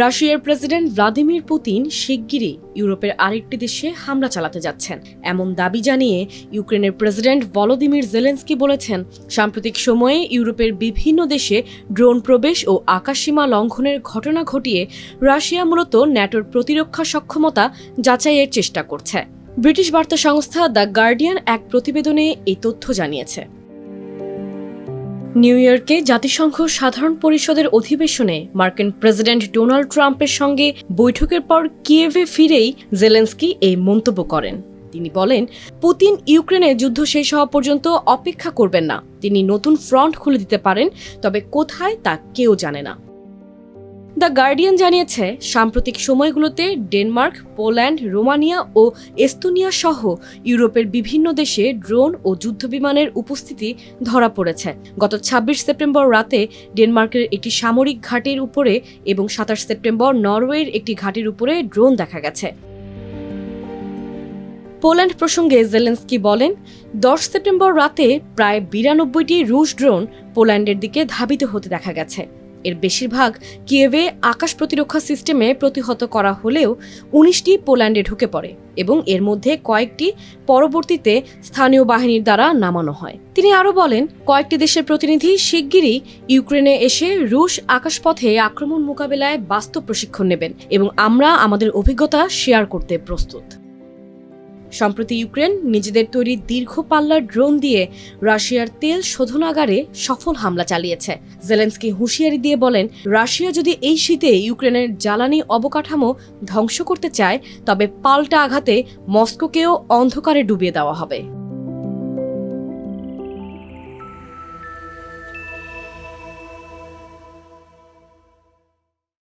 রাশিয়ার president Vladimir Putin শিগগিরই ইউরোপের আরেকটি দেশে হামলা চালাতে যাচ্ছেন। এমন দাবি জানিয়ে ইউক্রেনের প্রেসিডেন্ট ভলোদিমির জেলেন্সকি বলেছেন, সাম্প্রতিক সময়ে ইউরোপের বিভিন্ন দেশে ড্রোন প্রবেশ ও আকাশসীমা লঙ্ঘনের ঘটনা ঘটিয়ে রাশিয়া মূলত ন্যাটোর প্রতিরক্ষা সক্ষমতা যাচাইয়ের চেষ্টা করছে। ব্রিটিশ বার্তা সংস্থা দ্য গার্ডিয়ান এক প্রতিবেদনে এই তথ্য জানিয়েছে। নিউ ইয়র্কে জাতিসংঘ সাধারণ পরিষদের অধিবেশনে মার্কিন প্রেসিডেন্ট ডোনাল্ড ট্রাম্পের সঙ্গে বৈঠকের পর কিয়েভে ফিরেই জেলেন্সকি এই মন্তব্য করেন। তিনি বলেন, পুতিন ইউক্রেনে যুদ্ধ শেষ হওয়া পর্যন্ত অপেক্ষা করবেন না। তিনি নতুন ফ্রন্ট খুলে দিতে পারেন, তবে কোথায় তা কেউ জানে না। দ্য গার্ডিয়ান জানিয়েছে, সাম্প্রতিক সময়গুলোতে ডেনমার্ক, পোল্যান্ড, রোমানিয়া ও এস্তোনিয়া সহ ইউরোপের বিভিন্ন দেশে ড্রোন ও যুদ্ধবিমানের উপস্থিতি ধরা পড়েছে। গত ২৬ সেপ্টেম্বর রাতে ডেনমার্কের একটি সামরিক ঘাটির উপরে এবং সাতাশ সেপ্টেম্বর নরওয়ের একটি ঘাটির উপরে ড্রোন দেখা গেছে। পোল্যান্ড প্রসঙ্গে জেলেন্সকি বলেন, দশ সেপ্টেম্বর রাতে প্রায় বিরানব্বইটি রুশ ড্রোন পোল্যান্ডের দিকে ধাবিত হতে দেখা গেছে। এর বেশিরভাগ কিয়েভে আকাশ প্রতিরক্ষা সিস্টেমে প্রতিহত করা হলেও উনিশটি পোল্যান্ডে ঢুকে পড়ে এবং এর মধ্যে কয়েকটি পরবর্তীতে স্থানীয় বাহিনীর দ্বারা নামানো হয়। তিনি আরও বলেন, কয়েকটি দেশের প্রতিনিধি শিগগিরই ইউক্রেনে এসে রুশ আকাশপথে আক্রমণ মোকাবেলায় বাস্তব প্রশিক্ষণ নেবেন এবং আমরা আমাদের অভিজ্ঞতা শেয়ার করতে প্রস্তুত। সম্প্রতি ইউক্রেন নিজেদের তৈরি দীর্ঘ পাল্লার ড্রোন দিয়ে রাশিয়ার তেল শোধনাগারে সফল হামলা চালিয়েছে। জেলেন্সকি হুঁশিয়ারি দিয়ে বলেন, রাশিয়া যদি এই শীতে ইউক্রেনের জ্বালানি অবকাঠামো ধ্বংস করতে চায়, তবে পাল্টা আঘাতে মস্কোকেও অন্ধকারে ডুবিয়ে দেওয়া হবে।